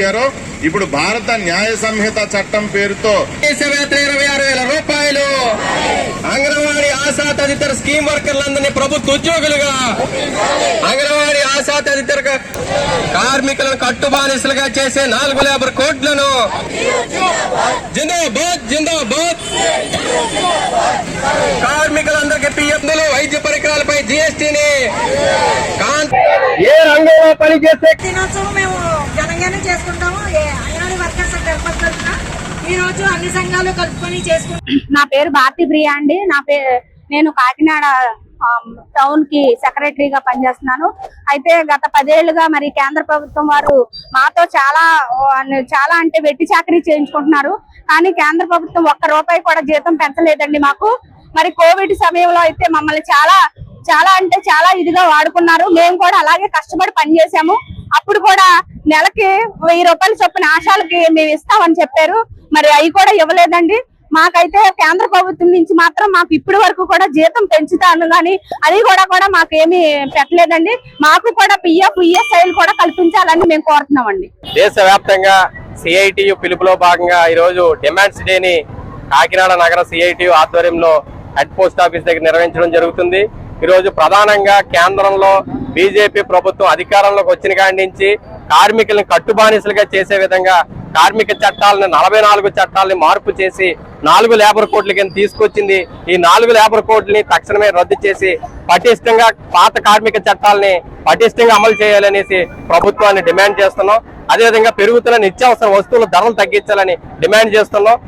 ఇచ్చారో ఇప్పుడు భారత న్యాయ సంహిత చట్టం పేరుతో ఇరవై ఆరు వేల రూపాయలు. అంగన్వాడీ ఆశా తదితర స్కీమ్ వర్కర్లందరినీ ప్రభుత్వ ఉద్యోగులుగా అంగన్వాడీ ఆశా తదితర కార్మికులను కట్టుబానిసలుగా చేసే నాలుగు లేబర్ కోట్లను జిందాబాద్ జిందాబాద్. కార్మికులందరికీ పిఎఫ్లు వైద్య పరికరాలపై జిఎస్టీని. ఏ రంగంలో పనిచేసే దినోత్సవం మేము ఘనంగానే చేసుకుంటాము. ఏ అంగన్వాడీ వర్కర్స్ తరఫున ఈ రోజు అన్ని సంఘాలు కలుపుకొని చేసుకుంటాం. నా పేరు భారతి ప్రియా అండి. నా పేరు నేను కాకినాడ టౌన్కి సెక్రటరీగా పనిచేస్తున్నాను. అయితే గత పదేళ్ళుగా మరి కేంద్ర ప్రభుత్వం వారు మాతో చాలా చాలా అంటే వెట్టి చాకరీ చేయించుకుంటున్నారు. కానీ కేంద్ర ప్రభుత్వం ఒక్క రూపాయి కూడా జీతం పెంచలేదండి మాకు. మరి కోవిడ్ సమయంలో అయితే మమ్మల్ని చాలా చాలా అంటే చాలా ఇదిగా వాడుకున్నారు. మేము కూడా అలాగే కష్టపడి పనిచేసాము అప్పుడు కూడా నెలకి వెయ్యి రూపాయలు చొప్పున ఆశాలకి మేము ఇస్తామని చెప్పారు. మరి అవి కూడా ఇవ్వలేదండి. మాకైతే కేంద్ర ప్రభుత్వం నుంచి మాత్రం మాకు ఇప్పటి వరకు కూడా జీతం పెంచుతాను కానీ అది కూడా కూడా మాకేమీ పెట్టలేదండి. మాకు కూడా పిఎఫ్ ఈఎస్ఐలు కూడా కల్పించాలని మేము కోరుతున్నామండి. దేశవ్యాప్తంగా సిఐటియు పిలుపులో భాగంగా ఈరోజు డిమాండ్స్ డేని కాకినాడ నగర సిఐటియు ఆధ్వర్యంలో హెడ్ పోస్ట్ ఆఫీస్ దగ్గర నిర్వహించడం జరుగుతుంది. ఈరోజు ప్రధానంగా కేంద్రంలో బీజేపీ ప్రభుత్వం అధికారంలోకి వచ్చిన కాడి నుంచి కార్మికులను కట్టుబానిసలుగా చేసే విధంగా కార్మిక చట్టాలను నలభై నాలుగు చట్టాలని మార్పు చేసి నాలుగు లేబర్ కోడ్ల కింద తీసుకొచ్చింది. ఈ నాలుగు లేబర్ కోడ్లని తక్షణమే రద్దు చేసి పటిష్టంగా పాత కార్మిక చట్టాలని పటిష్టంగా అమలు చేయాలనేసి ప్రభుత్వాన్ని డిమాండ్ చేస్తున్నాం. అదేవిధంగా పెరుగుతున్న నిత్యావసర వస్తువుల ధరలు తగ్గించాలని డిమాండ్ చేస్తున్నాం.